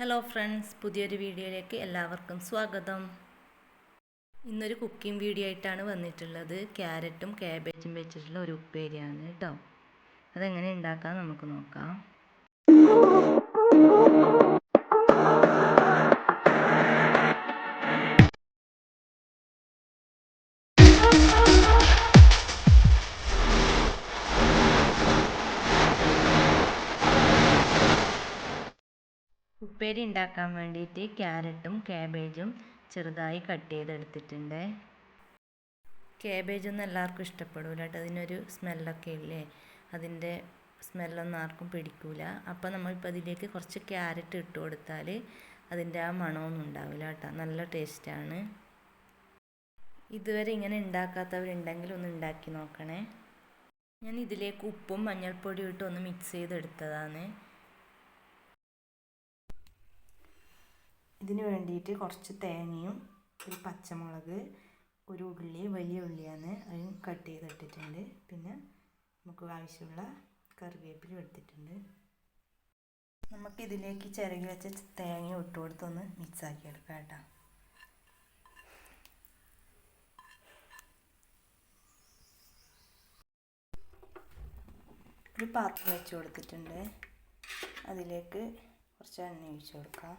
Hello friends പുതിയൊരു വീഡിയോയിലേക്ക് എല്ലാവർക്കും സ്വാഗതം. ഇന്നൊരു കുക്കിംഗ് വീഡിയോ ആയിട്ടാണ് വന്നിട്ടുള്ളത്. ക്യാരറ്റും ക്യാബേജും വെച്ചിട്ടുള്ള ഒരു ഉപ്പേരിയാണ് കേട്ടോ അതെങ്ങനെ ഉണ്ടാക്കാൻ നമുക്ക് നോക്കാം. ഉപ്പേരി ഉണ്ടാക്കാൻ വേണ്ടിയിട്ട് ക്യാരറ്റും കാബേജും ചെറുതായി കട്ട് ചെയ്തെടുത്തിട്ടുണ്ട്. ക്യാബേജൊന്നും എല്ലാവർക്കും ഇഷ്ടപ്പെടില്ല കേട്ടോ. അതിനൊരു സ്മെല്ലൊക്കെ ഇല്ലേ? അതിന്റെ സ്മെല്ലൊന്നും ആർക്കും പിടിക്കില്ല അപ്പോൾ നമ്മളിപ്പോൾ അതിലേക്ക് കുറച്ച് ക്യാരറ്റ് ഇട്ട് കൊടുത്താൽ അതിന്റെ ആ മണമൊന്നും ഉണ്ടാവില്ല കേട്ടോ. നല്ല ടേസ്റ്റാണ്. ഇതുവരെ ഇങ്ങനെ ഉണ്ടാക്കാത്തവരുണ്ടെങ്കിൽ ഒന്ന് ഉണ്ടാക്കി നോക്കണേ. ഞാൻ ഇതിലേക്ക് ഉപ്പും മഞ്ഞൾപ്പൊടിയും ഇട്ട് ഒന്ന് മിക്സ് ചെയ്തെടുത്തതാണ്. ഇതിന് വേണ്ടിയിട്ട് കുറച്ച് തേങ്ങയും ഒരു പച്ചമുളക് ഒരു ഉള്ളി വലിയ ഉള്ളിയാണ് അതും കട്ട് ചെയ്തിട്ടിട്ടുണ്ട്. പിന്നെ നമുക്ക് ആവശ്യമുള്ള കറിവേപ്പില എടുത്തിട്ടുണ്ട്. നമുക്കിതിലേക്ക് ചിരകി വെച്ച തേങ്ങ ഇട്ട് കൊടുത്തൊന്ന് മിക്സാക്കി എടുക്കാം കേട്ടോ. ഒരു പാത്രം വെച്ച് കൊടുത്തിട്ടുണ്ട്. അതിലേക്ക് കുറച്ച് എണ്ണ ഒഴിച്ച് കൊടുക്കാം.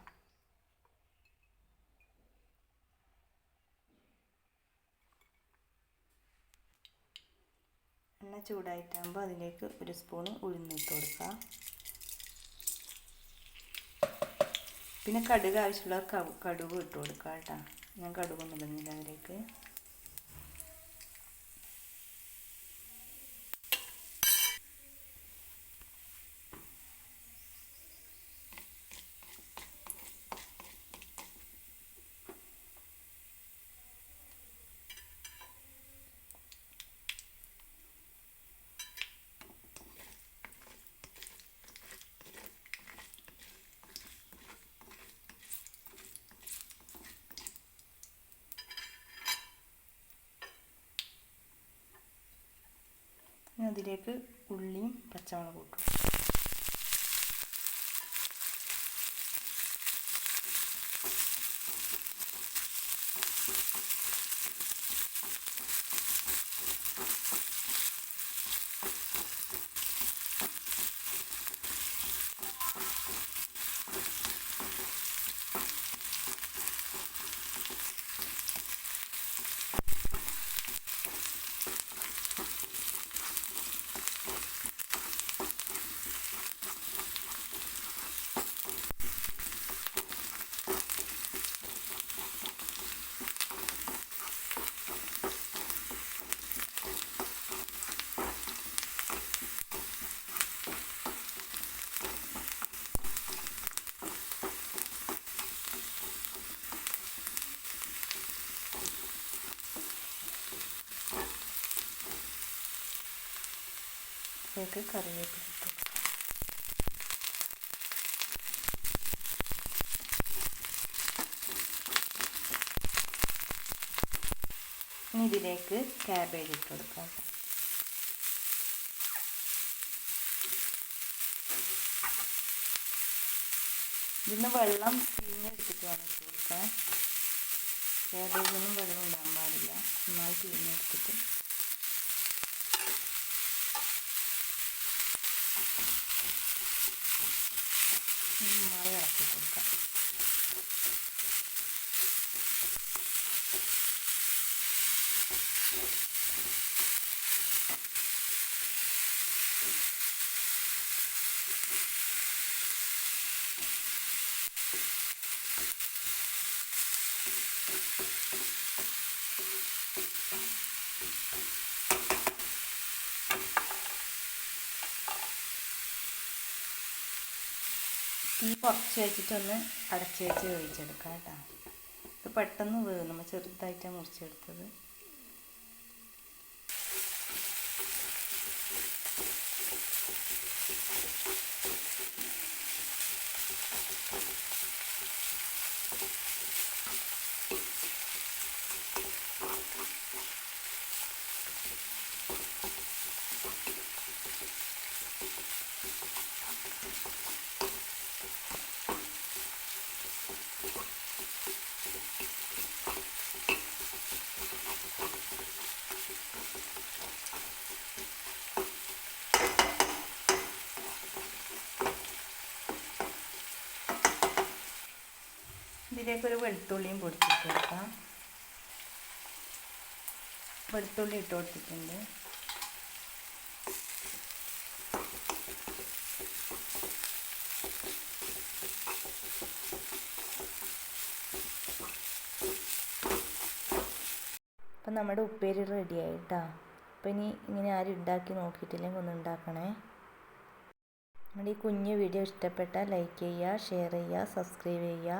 ചൂടായിട്ടാകുമ്പോൾ അതിലേക്ക് ഒരു സ്പൂണ് ഉഴുന്നിട്ട് കൊടുക്കുക. പിന്നെ കടുക് ആവശ്യമുള്ള കടുക് ഇട്ട് കൊടുക്കുക കേട്ടോ. ഞാൻ കടുകൊന്നും ഇടുന്നില്ല അതിലേക്ക്. അതിലേക്ക് ഉള്ളിയും പച്ചമുളകും ഇട്ടു ഇതിലേക്ക് കറിവേപ്പില ഇനി ഇതിലേക്ക് ക്യാബേജ് ഇട്ട് കൊടുക്കാം. ഇതിന് വെള്ളം പിഴിഞ്ഞെടുത്തിട്ട് വേണം ഇട്ട് കൊടുക്കാൻ. ക്യാബേജൊന്നും വെള്ളം ഉണ്ടാകാൻ പാടില്ല. നന്നായി പിഴിഞ്ഞെടുത്തിട്ട് ഇളക്കി കൊടുക്കാം തീ കുറച്ച് വെച്ചിട്ടൊന്ന് അടച്ച് വെച്ച് വേവിച്ചെടുക്കാം കേട്ടോ. ഇത് പെട്ടെന്ന് വേവ്. നമ്മൾ ചെറുതായിട്ടാണ് മുറിച്ചെടുത്തത്. ഇതിലേക്ക് ഒരു വെളുത്തുള്ളിയും പൊടിച്ചിട്ട് കൊടുക്കാം വെളുത്തുള്ളി ഇട്ട് കൊടുത്തിട്ടുണ്ട്. അപ്പം നമ്മുടെ ഉപ്പേരി റെഡി ആയിട്ടാ. അപ്പം ഇനി ഇങ്ങനെ ആരും ഉണ്ടാക്കി നോക്കിയിട്ടില്ലെങ്കിൽ ഒന്ന് ഉണ്ടാക്കണേ. നമ്മുടെ ഈ കുഞ്ഞു വീഡിയോ ഇഷ്ടപ്പെട്ടാൽ ലൈക്ക് ചെയ്യുക ഷെയർ ചെയ്യുക സബ്സ്ക്രൈബ് ചെയ്യുക.